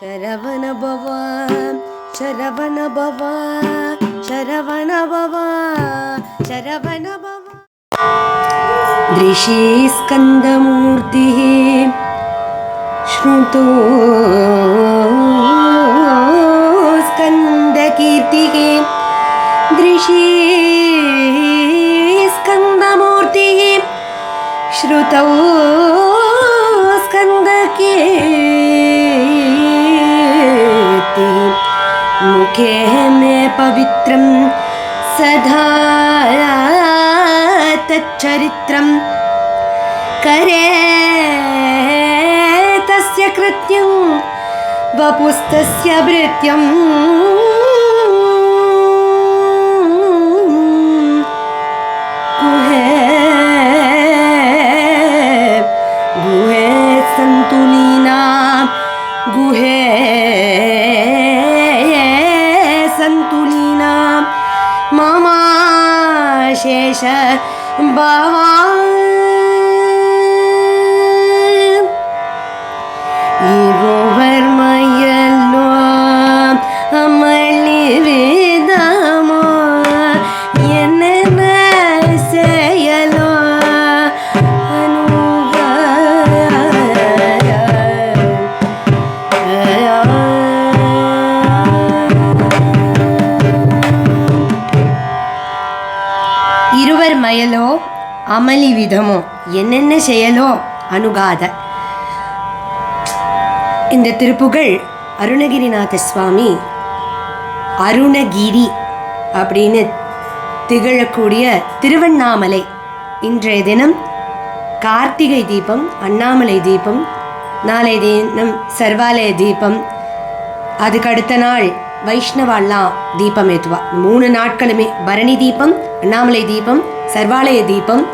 शरवण बवा शरवन बवा, शरवण बवा शरवण बवा। ऋषि स्कंदमूर्ति श्रुतो स्कंदकीर्ति ऋषि स्कंदमूर्ति श्रुतो स्कंदकी मुखे मे पवित्र सदा तरित्र करे तस्य कृत्यं वपुस्तस्य भृत्यम् அமளி விதமோ என்னென்ன செயலோ அணுகாத. இந்த திருப்புகழ் அருணகிரிநாத சுவாமி அருணகிரி அப்படின்னு திகழக்கூடிய திருவண்ணாமலை. இன்றைய தினம் கார்த்திகை தீபம் அண்ணாமலை தீபம் நாளை தினம் சர்வாலய தீபம் அதுக்கு அடுத்த நாள் வைஷ்ணவாலாம் தீபம் ஏற்றுவா மூணு நாட்களுமே பரணி தீபம் அண்ணாமலை தீபம் சர்வாலய தீபம்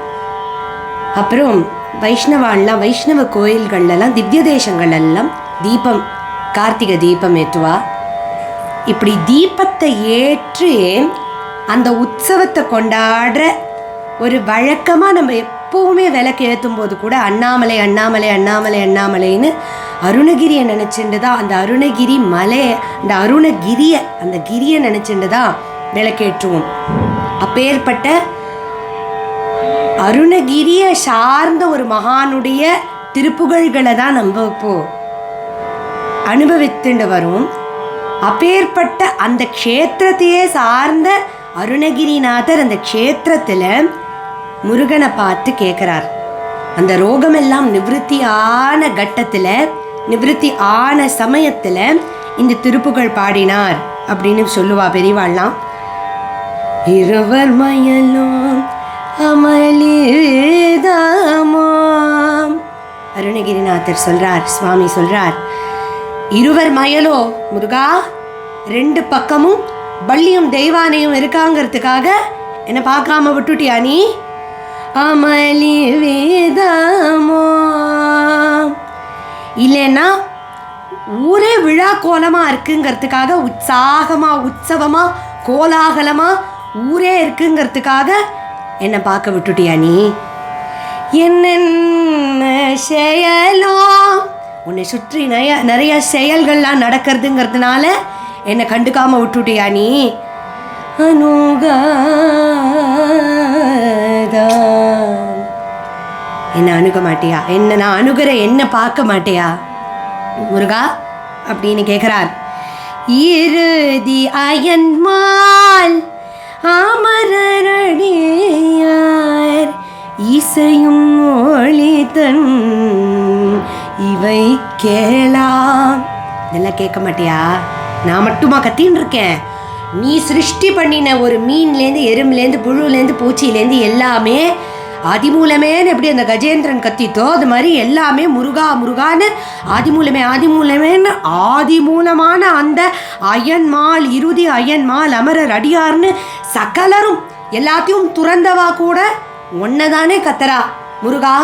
அப்புறம் வைஷ்ணவாலாம் வைஷ்ணவ கோயில்கள்லாம் திவ்ய தேசங்கள் எல்லாம் தீபம் கார்த்திகை தீபம் ஏற்றுவா இப்படி தீபத்தை ஏற்று அந்த உற்சவத்தை கொண்டாடுற ஒரு வழக்கமாக நம்ம எப்பவுமே விளக்கு ஏற்றும் போது கூட அண்ணாமலை அண்ணாமலை அண்ணாமலை அண்ணாமலைன்னு அருணகிரியை நினச்சிண்டு தான் அந்த அருணகிரி மலையை அந்த அருணகிரியை அந்த கிரியை நினச்சிண்டு தான் விளக்கேற்றுவோம். அப்பேற்பட்ட அருணகிரியை சார்ந்த ஒரு மகானுடைய திருப்புகழ்களை தான் நம்ம இப்போ அனுபவித்துண்டு வரும். அப்பேற்பட்ட அந்த க்ஷேத்திரத்தையே சார்ந்த அருணகிரிநாதர் அந்த க்ஷேத்திரத்தில் முருகனை பார்த்து கேட்குறார் அந்த ரோகமெல்லாம் நிவிருத்தி ஆன கட்டத்தில் நிவிருத்தி ஆன சமயத்தில் இந்த திருப்புகழ் பாடினார் அப்படின்னு சொல்லுவா பெரியவாள்லாம். இருவர் மயலும் அமளிதாமாம். அருணகிரிநாதர் சொல்றார் சுவாமி சொல்றார் இருவர் மயலோ முருகா ரெண்டு பக்கமும் பள்ளியும் தெய்வானையும் இருக்காங்கிறதுக்காக என்னை பார்க்காம விட்டுட்டியா நீ? அமளி வேதாமோ இல்லைன்னா ஊரே விழா கோலமாக இருக்குங்கிறதுக்காக உற்சாகமாக உற்சவமாக கோலாகலமாக ஊரே இருக்குங்கிறதுக்காக என்னை பார்க்க விட்டுட்டியா நீ? என்னென்ன செயலோ? உன்னை சுற்றி நிறைய நிறைய செயல்கள்லாம் நடக்கிறதுங்கிறதுனால என்னை கண்டுக்காம விட்டுட்டியா நீ? அனுகாதா என்னை அணுக மாட்டியா? என்ன நான் அணுகிற என்ன பார்க்க மாட்டியா? முருகா அப்படின்னு கேட்குறார் இறுதி அயன்மால் அமரடியார் இசையும் ஒளிதன் இவை கேளாம். இதெல்லாம் கேட்க மாட்டியா? நான் மட்டுமா கத்தின்னு இருக்கேன்? நீ சிருஷ்டி பண்ணின ஒரு மீன்லேருந்து எறும்புலேருந்து புழுலேருந்து பூச்சியிலேருந்து எல்லாமே ஆதிமூலமேன்னு எப்படி அந்த கஜேந்திரன் கத்தித்தோ அது மாதிரி எல்லாமே முருகா முருகான்னு ஆதிமூலமே ஆதிமூலமேன்னு ஆதிமூலமான அந்த அயன்மால் இறுதி அயன்மால் அமரர் அடியார்னு சகலரும் எல்லாத்தையும் துறந்தவா கூட ஒன்னதானே கத்தரா. முருகா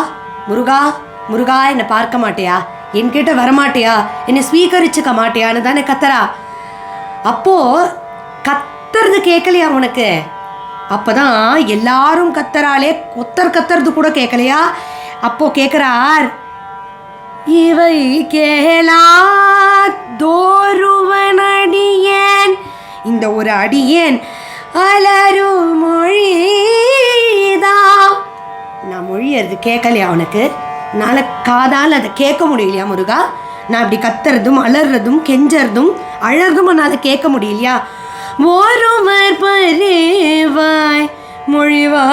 முருகா முருகா என்னை பார்க்க மாட்டியா? என்கிட்ட வரமாட்டியா? என்னை ஸ்வீகரிச்சுக்க மாட்டியான்னு தானே கத்தரா. அப்போ கத்துறது கேட்கலையா உனக்கு? அப்போ தான் எல்லாரும் கத்தராலே கொத்தர் கத்துறது கூட கேட்கலையா அப்போ கேட்குறார் இவை கேளா தோருவன் அடியேன் இந்த ஒரு அடியேன் அலரு மொழிதா. நான் மொழியறது கேட்கலையா உனக்கு? என்னால் காதால் அதை கேட்க முடியலையா முருகா? நான் இப்படி கத்துறதும் அலறதும் கெஞ்சறதும் அழறதும் அதை கேட்க முடியலையா? ஒருவர் பரேவாய் மொழிவாரோ.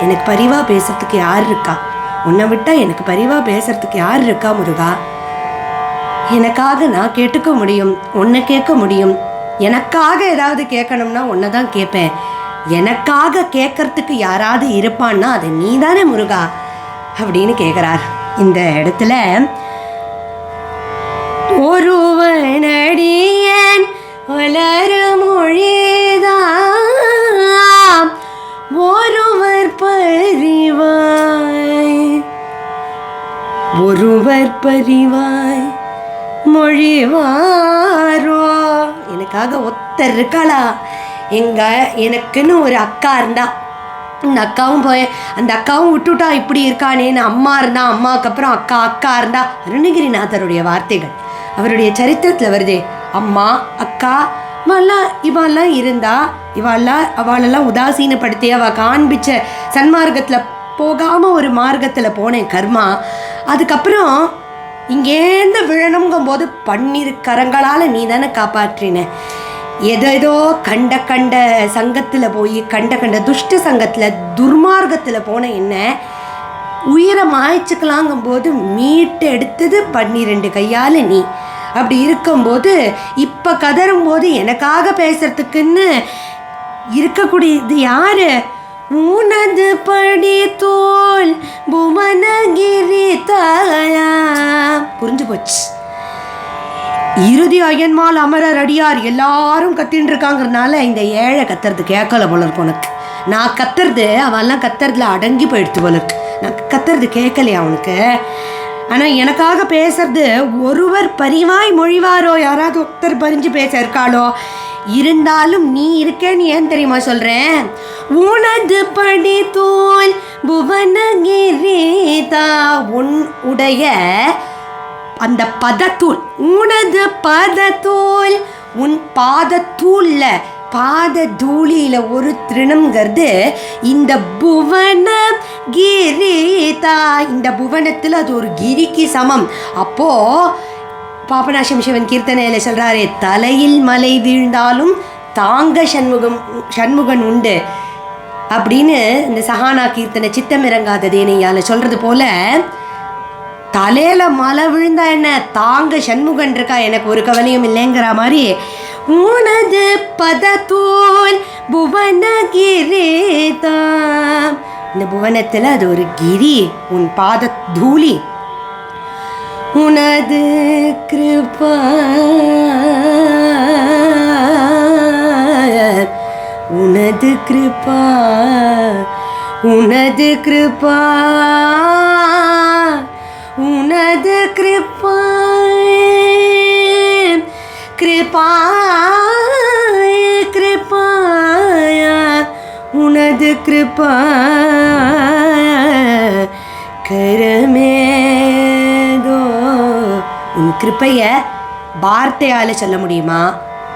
எனக்கு பரிவா பேசுறதுக்கு யார் இருக்கா? உன்னை விட்டா எனக்கு பரிவா பேசுறதுக்கு யார் இருக்கா முருகா? எனக்காக நான் கேட்டுக்க முடியும் உன்னை கேட்க முடியும். எனக்காக ஏதாவது கேட்கணும்னா உன்னை தான் கேட்பேன். எனக்காக கேட்கறதுக்கு யாராவது இருப்பான்னா அது நீ தானே முருகா? அப்படின்னு கேட்குறார் இந்த இடத்துல ஒருவனடியன் வளரு மொழிதான் ஒருவர் பரிவாய் ஒருவர் பரிவாய் மொழிவாரோ எனக்காக ஒத்தர் இருக்காளா எங்க எனக்குன்னு ஒரு அக்கா இருந்தா இந்த அக்காவும் போய் அந்த அக்காவும் விட்டுட்டா இப்படி இருக்கானேன்னு அம்மா இருந்தா அம்மாவுக்கு அப்புறம் அக்கா அக்கா இருந்தா அருணகிரிநாதருடைய வார்த்தைகள் அவருடைய சரித்திரத்தில் வருதே. அம்மா அக்கா இவெல்லாம் இவெல்லாம் இருந்தா இவாளெல்லாம் அவளெல்லாம் உதாசீனப்படுத்தி அவ காண்பிச்ச சன்மார்க்கத்தில் போகாம ஒரு மார்க்கத்தில் போனேன் கர்மா. அதுக்கப்புறம் இங்கேருந்து விழணுங்கும் போது பன்னிரு கரங்களால் நீ தானே காப்பாற்றின. எதேதோ கண்ட கண்ட சங்கத்தில் போய் கண்ட கண்ட துஷ்ட சங்கத்தில் துர்மார்க்கத்தில் போன என்ன உயிரை மாய்ச்சிக்கலாங்கும் போது மீட்டு எடுத்தது பன்னிரெண்டு கையால் நீ. அப்படி இருக்கும்போது இப்போ கதறும் போது எனக்காக பேசுறதுக்குன்னு இருக்கக்கூடியது யாரு? உனது படி தோல் புவனகிரி தகலா புரிஞ்சு போச்சு. இறுதி அயன்மால் அமரர் அடியார் எல்லாரும் கத்தின்னு இருக்காங்கிறதுனால இந்த ஏழை கத்துறது கேட்கல போல இருக்கு உனக்கு. நான் கத்துறது அவன்லாம் கத்துறதுல அடங்கி போயிடுத்து போல இருக்கு. கத்துறது கேட்கலையா அவனுக்கு ஆனால் எனக்காக பேசுறது ஒருவர் பரிவாய் மொழிவாரோ யாராவது ஒருத்தர் பறிஞ்சு பேச இருக்காளோ இருந்தாலும் நீ இருக்கேன்னு ஏன் தெரியுமா சொல்கிறேன் உனது படி தோல் புவனகிரிதா உன் உடைய அந்த பதத்தூள் உனது பதத்தூள் உன் பாதத்தூளில் பாத தூளியில ஒரு திருணம்ங்கிறது இந்த புவன கிரிதா இந்த புவனத்தில் அது ஒரு கிரிக்கு சமம். அப்போ பாபநாசம் சிவன் கீர்த்தனையில சொல்றாரே தலையில் மலை வீழ்ந்தாலும் தாங்க சண்முகம் சண்முகன் உண்டு. அப்படின்னு இந்த சஹானா கீர்த்தனை சித்தமிறங்காததேனையால சொல்றது போல தலையில மலை விழுந்தா என்ன? தாங்க சண்முகன் இருக்கா? எனக்கு ஒரு கவலையும் இல்லைங்கிற மாதிரி உனது பதத்தோல் புவனகிரேதாம் இந்த புவனத்தில் அது ஒரு கிரி உன் பாத தூளி. உனது கிருபா. உனது கிருபா. உனது கிருபா. உனது கிருபா. கிருபாய கிருபாய உனது கிருபா கரமேதோ. உன் கிருப்பைய வார்த்தையால் சொல்ல முடியுமா?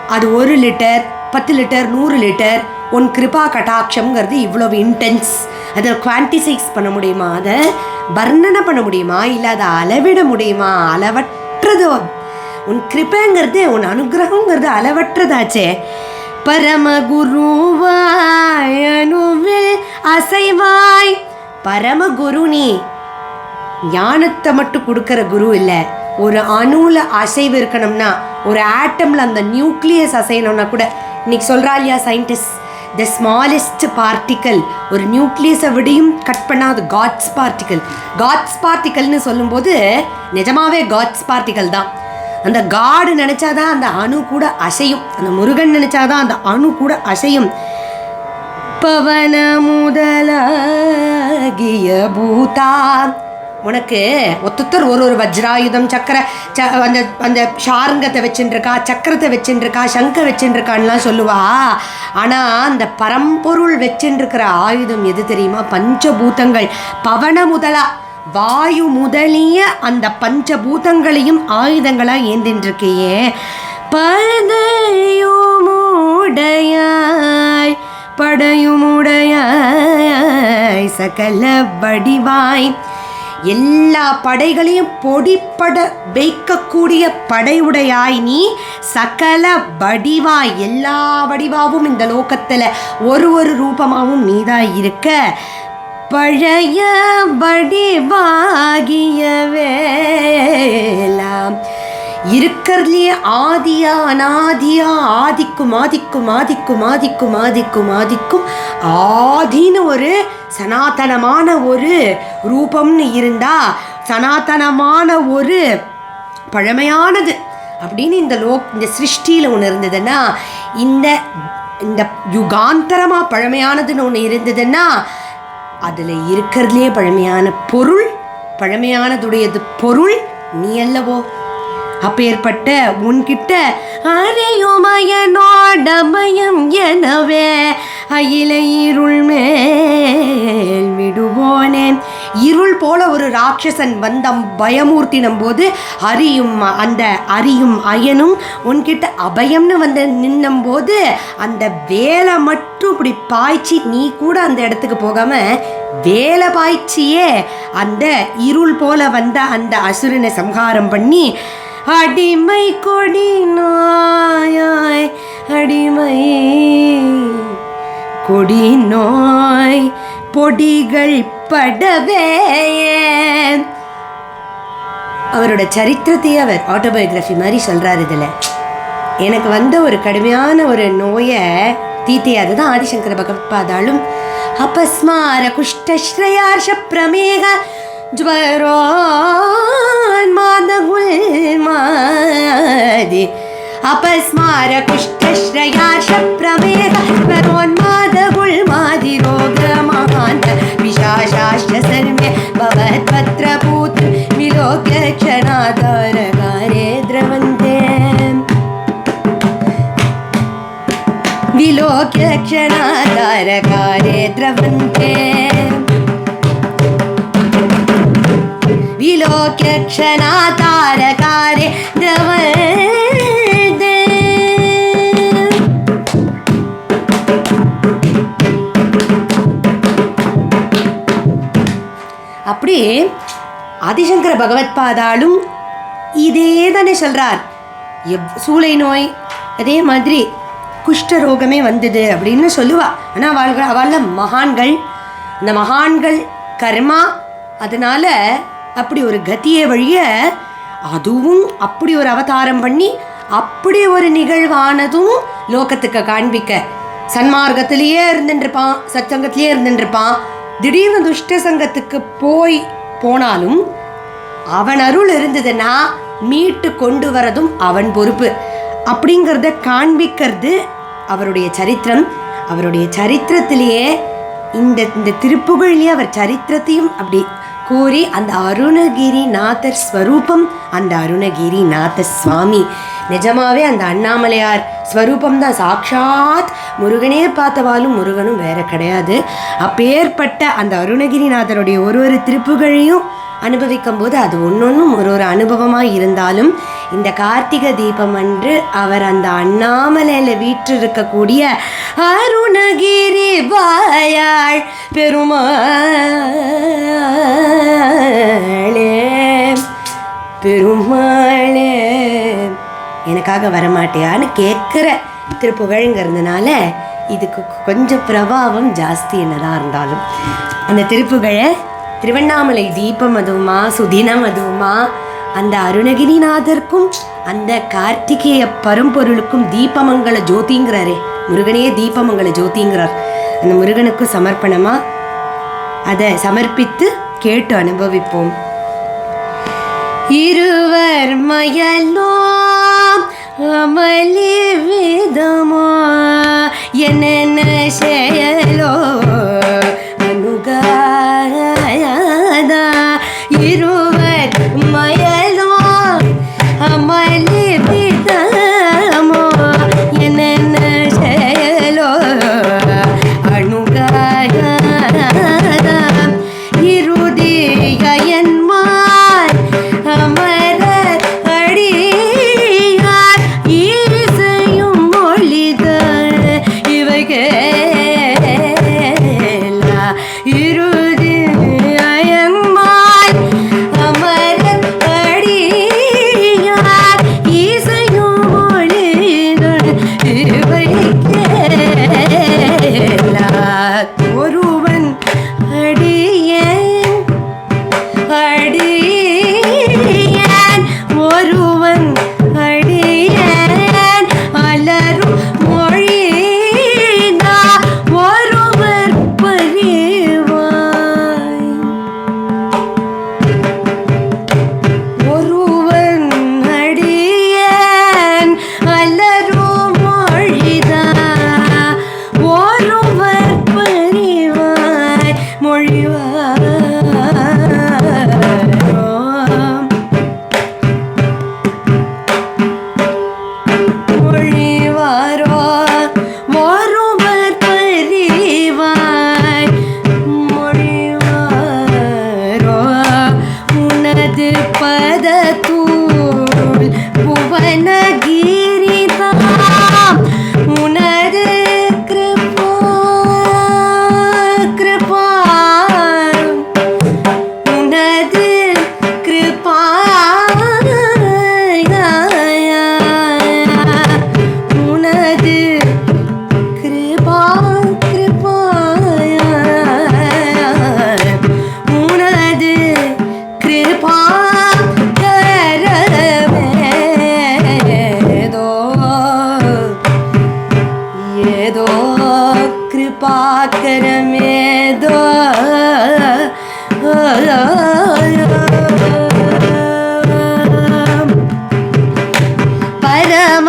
அது ஒரு லிட்டர் பத்து லிட்டர் நூறு லிட்டர் உன் கிருபா கட்டாட்சம்ங்கிறது இவ்வளவு இன்டென்ஸ் அதை குவான்டிசைஸ் பண்ண முடியுமா? அதை வர்ணனை பண்ண முடியுமா? இல்லை அதை அளவிட முடியுமா? அளவற்றது உன் கிருப்பைங்கிறது உன் அனுகிரகங்கிறது அளவற்றதாச்சே. பரமகுருவாய் அணுவில் அசைவாய். பரமகுரு நீ ஞானத்தை மட்டும் கொடுக்குற குரு இல்லை. ஒரு அணுவில் அசைவு இருக்கணும்னா ஒரு ஆட்டமில் அந்த நியூக்ளியஸ் அசையணும்னா கூட இன்னைக்கு சொல்றா இல்லையா சயின்டிஸ்ட் த ஸ்மாலஸ்ட் பார்ட்டிக்கல் ஒரு நியூக்ளியஸை விடையும் கட் பண்ணாத காட்ஸ் பார்ட்டிக்கல் காட்ஸ் பார்ட்டிக்கல்னு சொல்லும்போது நிஜமாவே காட்ஸ் பார்ட்டிக்கல் தான். அந்த காடு நினைச்சாதான் அந்த அணு கூட அசையும். அந்த முருகன் நினைச்சாதான் அந்த அணு கூட அசையும். பவன முதலாகிய பூதா. உனக்கு ஒத்தொத்தர் ஒரு ஒரு வஜ்ராயுதம் சக்கர ச அந்த அந்த ஷாருங்கத்தை வச்சுருக்கா சக்கரத்தை வச்சுட்டுருக்கா சங்க வச்சுட்டுருக்கான்லாம் சொல்லுவா. ஆனால் அந்த பரம்பொருள் வச்சுட்டுருக்கிற ஆயுதம் எது தெரியுமா? பஞ்சபூதங்கள். பவன முதலா. வாயு முதலிய அந்த பஞ்சபூதங்களையும் ஆயுதங்களா ஏந்தின்றிருக்கையே. பதையுமுடையாய் படையுமுடையாய் சகல வடிவாய். எல்லா படைகளையும் பொடிப்பட வைக்கக்கூடிய படையுடையாய் நீ சகல வடிவாய் எல்லா வடிவாவும் இந்த லோகத்துல ஒரு ஒரு ரூபமாகவும் நீதான் இருக்க. பழைய வடிவாகியவேலாம் இருக்கிறதுலே ஆதியா அனாதியா ஆதிக்கும் ஆதிக்கும் ஆதிக்கும் ஆதிக்கும் ஆதிக்கும் ஆதிக்கும் ஆதின்னு ஒரு சனாதனமான ஒரு ரூபம்னு இருந்தா சனாதனமான ஒரு பழமையானது. அப்படின்னு இந்த லோக் இந்த சிருஷ்டியில் ஒன்று இருந்ததுன்னா இந்த இந்த யுகாந்தரமாக பழமையானதுன்னு ஒன்று இருந்ததுன்னா அதில் இருக்கிறதுலே பழமையான பொருள் பழமையானதுடையது பொருள் நீ அல்லவோ? அப்பேற்பட்ட உன்கிட்ட அறையுமயனோடமயம் எனவே அயில இருள் மேல் விடுவோனேன் இருள் போல ஒரு ராட்சசன் வந்தம் பயமூர்த்தினம் போது அரியும் அந்த அரியும் அயனும் உன்கிட்ட அபயம்னு வந்து நின்னும் போது அந்த வேலை மட்டும் இப்படி பாய்ச்சி நீ கூட அந்த இடத்துக்கு போகாம வேலை பாய்ச்சியே அந்த இருள் போல வந்த அந்த அசுரனை சம்ஹாரம் பண்ணி அடிமை கொடி நாயாய் அடிமை கொடி நோய் பொடிகள் படவே அவரோட சரித்திரத்தையே அவர் ஆட்டோபயோகிராஃபி மாதிரி சொல்கிறார் இதில். எனக்கு வந்த ஒரு கடுமையான ஒரு நோயை தீத்தையாது தான் ஆதிசங்கர பகவத்பாதாலும். அபஸ்மார குஷ்டஸ்ரயார்ஷ பிரமேக ஜுவரோன்மாதி அபஸ்மார குஷ்டஸ்ரயார்ஷ பிரமேக ஜுவரோன்மாத மாதிரோ विशाशाश्च सर्वे भवत्पत्रपूत विलोक्य क्षणाधारकारे द्रवन्ते। विलोक्य क्षणाधारकारे द्रवन्ते। विलोक्य क्षणातारकारे द्रवते ஆதிசங்கர பகவத் பகவத்பாதாலும் இதே தானே சொல்றார். எவ் சூளை நோய் அதே மாதிரி குஷ்ட ரோகமே வந்தது அப்படின்னு சொல்லுவா. ஆனால் அவள்கள் அவள மகான்கள் இந்த மகான்கள் கர்மா அதனால அப்படி ஒரு கத்தியை வழிய அதுவும் அப்படி ஒரு அவதாரம் பண்ணி அப்படி ஒரு நிகழ்வானதும் லோகத்துக்கு காண்பிக்க. சன்மார்க்கத்திலேயே இருந்துருப்பான் சச்சங்கத்திலேயே இருந்துருப்பான் திடீர்னு துஷ்ட சங்கத்துக்கு போய் போனாலும் அவன் அருள் இருந்ததுன்னா மீட்டு கொண்டு வரதும் அவன் பொறுப்பு. அப்படிங்கிறத காண்பிக்கிறது அவருடைய சரித்திரம். அவருடைய சரித்திரத்திலேயே இந்த இந்த திருப்புகழ்லேயே அவர் சரித்திரத்தையும் அப்படி கூறி அந்த அருணகிரி நாதர் ஸ்வரூபம் அந்த அருணகிரி நாத சுவாமி நிஜமாவே அந்த அண்ணாமலையார் ஸ்வரூபம் தான் சாக்ஷாத் முருகனே பார்த்தவாலும் முருகனும் வேற கிடையாது. அப்பேற்பட்ட அந்த அருணகிரிநாதருடைய ஒரு ஒரு திருப்புகழையும் அனுபவிக்கும் போது அது ஒன்றொன்றும் ஒரு ஒரு அனுபவமாக இருந்தாலும் இந்த கார்த்திகை தீபம் அன்று அவர் அந்த அண்ணாமலையில் வீற்றிருக்கக்கூடிய அருணகிரி வாயாள் பெருமா எனக்காக வரமாட்டியான்னு கேட்குற திருப்புகழ்ங்கிறதுனால இதுக்கு கொஞ்சம் பிரபாவம் ஜாஸ்தி என்னதான் இருந்தாலும். அந்த திருப்புகழை திருவண்ணாமலை தீபம் அதுவுமா சுதினம் அதுவுமா அந்த அருணகிரிநாதருக்கும் அந்த கார்த்திகேய பரம்பொருளுக்கும் தீபமங்கல ஜோதிங்கிறாரே முருகனே தீபமங்கல ஜோதிங்கிறார். அந்த முருகனுக்கு சமர்ப்பணமாக அதை சமர்ப்பித்து கேட்டு அனுபவிப்போம். இருவர் மயலோ அமளி விதமா. என்னென்ன कृपा பரம